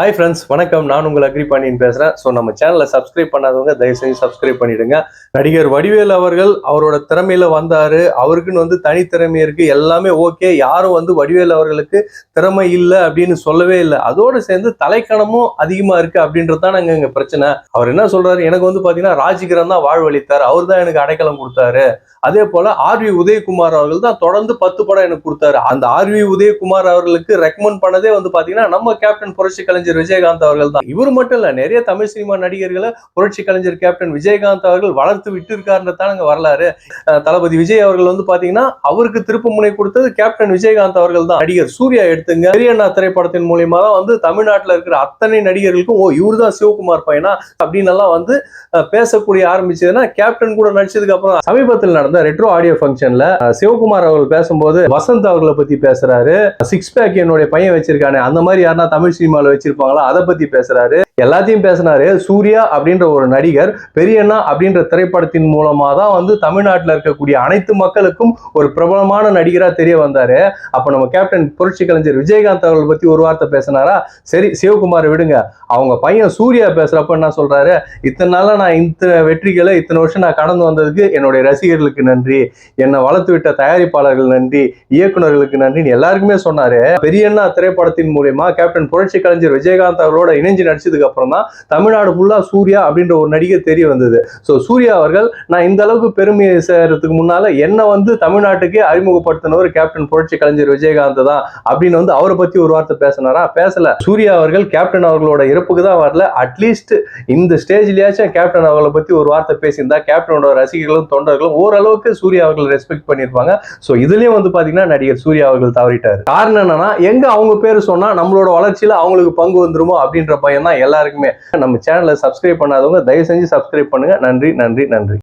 Hi friends வணக்கம். நான் உங்கள் அக்ரி பாண்டியன் பேசுகிறேன் ஸோ நம்ம சேனலை சப்ஸ்கிரைப் பண்ணாதவங்க தயவு செஞ்சு சப்ஸ்கிரைப் பண்ணிடுங்க. நடிகர் வடிவேல் அவர்கள் அவரோட திறமையில வந்தாரு. அவருக்குன்னு வந்து தனித்திறமை இருக்கு. எல்லாமே ஓகே யாரும் வந்து வடிவேல் அவர்களுக்கு திறமை இல்லை அப்படின்னு சொல்லவே இல்லை. அதோடு சேர்ந்து தலைக்கணமும் அதிகமா இருக்கு அப்படின்றது தான் நாங்கள் இங்கே பிரச்சனை. அவர் என்ன சொல்றாரு? எனக்கு வந்து பார்த்தீங்கன்னா ராஜிகரன் தான் வாழ்வழித்தார் அவர் தான் எனக்கு அடைக்கலம் கொடுத்தாரு. அதே போல ஆர்வி உதயகுமார் அவர்கள் தான் தொடர்ந்து பத்து படம் எனக்கு கொடுத்தாரு. அந்த ஆர்வி உதயகுமார் அவர்களுக்கு ரெக்கமெண்ட் பண்ணதே வந்து பார்த்தீங்கன்னா நம்ம கேப்டன் புரட்சி கலைஞர் விஜயகாந்த் அவர்கள் தான் இவர் மட்டும் இல்ல நிறைய தமிழ் சினிமா நடிகர்களை புரட்சி கலைஞர் கேப்டன் விஜயகாந்த் அவர்கள் வளர்த்து விட்டு இருக்காருன்றதான் வரலாறு. தளபதி விஜய் அவர்கள் வந்து பாத்தீங்கன்னா அவருக்கு திருப்பு முனை கொடுத்தது கேப்டன் விஜயகாந்த் அவர்கள் தான் நடிகர் சூர்யா எடுத்துங்க. பெரியண்ணா திரைப்படத்தின் மூலியமா தான் வந்து தமிழ்நாட்டுல இருக்கிற அத்தனை நடிகர்களுக்கும் ஓ இவர் தான் சிவகுமார் பையனா? அப்படின்னு எல்லாம் வந்து பேசக்கூடிய ஆரம்பிச்சதுன்னா கேப்டன் கூட நடிச்சதுக்கு அப்புறம் சமீபத்தில் நடந்த ரெட்ரோ ஆடியோ ஃபங்க்ஷன்ல சிவகுமார் அவர்கள் பேசும்போது வசந்த் அவர்களை பத்தி பேசுறாரு. சிக்ஸ் பேக் என்னுடைய பையன் வச்சிருக்கானே. அந்த மாதிரி யாருன்னா தமிழ் சினிமாவில் வச்சிருப்பாங்களா அதை பத்தி பேசுறாரு. எல்லாத்தையும் பேசினாரு சூர்யா அப்படின்ற ஒரு நடிகர். பெரியண்ணா அப்படின்ற திரைப்படத்தின் மூலமா தான் வந்து தமிழ்நாட்டில் இருக்கக்கூடிய அனைத்து மக்களுக்கும் ஒரு பிரபலமான நடிகரா தெரிய வந்தாரு. அப்போ நம்ம கேப்டன் புரட்சி கலைஞர் விஜயகாந்த் அவர்களை பத்தி ஒரு வார்த்தை பேசினாரா? சரி சிவகுமார் விடுங்க. அவங்க பையன் சூர்யா பேசுறப்ப என்ன சொல்றாரு? இத்தனை நாளா நான் இத்தனை வெற்றிகளை இத்தனை வருஷம் நான் கடந்து வந்ததுக்கு என்னுடைய ரசிகர்களுக்கு நன்றி. என்னை வளர்த்து விட்ட தயாரிப்பாளர்கள் நன்றி. இயக்குனர்களுக்கு நன்றின்னு எல்லாருக்குமே சொன்னாரு. பெரியண்ணா திரைப்படத்தின் மூலியமா கேப்டன் புரட்சி கலைஞர் விஜயகாந்த் அவர்களோட இணைஞ்சு நடிச்சதுக்கு அப்புறம் தான் தமிழ்நாடு ஃபுல்லாக சூர்யா அப்படின்ற ஒரு நடிகர் தெரிய வந்தது. ஸோ சூர்யா அவர்கள் நான் இந்த அளவுக்கு பெருமையை சேர்றதுக்கு முன்னால் என்ன வந்து தமிழ்நாட்டுக்கு அறிமுகப்படுத்தினவர் கேப்டன் புரட்சி கலைஞர் விஜயகாந்த் தான் அப்படின்னு வந்து அவரை பற்றி ஒரு வார்த்தை பேசினாரா? பேசல. சூர்யா அவர்கள் கேப்டன் அவர்களோட இறப்புக்கு தான் வரல. அட்லீஸ்ட் இந்த ஸ்டேஜ்லயாச்சும் கேப்டன் அவர்களை பத்தி ஒரு வார்த்தை பேசியிருந்தா கேப்டனோட ரசிகர்களும் தொண்டர்களும் ஓரளவுக்கு சூர்யா அவர்கள் ரெஸ்பெக்ட் பண்ணியிருப்பாங்க. ஸோ இதுலயும் வந்து பாத்தீங்கன்னா நடிகர் சூர்யா அவர்கள் தவறிட்டாரு. காரணம் என்னன்னா எங்க அவங்க பேர் சொன்னா நம்மளோட வளர்ச்சியில அவங்களுக்கு பங்கு வந்துருமோ அப்படின்ற பையன் தான் எல்லாருக்குமே. நம்ம சேனலை சப்ஸ்கிரைப் பண்ணாதவங்க தயவு செஞ்சு சப்ஸ்கிரைப் பண்ணுங்க. நன்றி நன்றி நன்றி.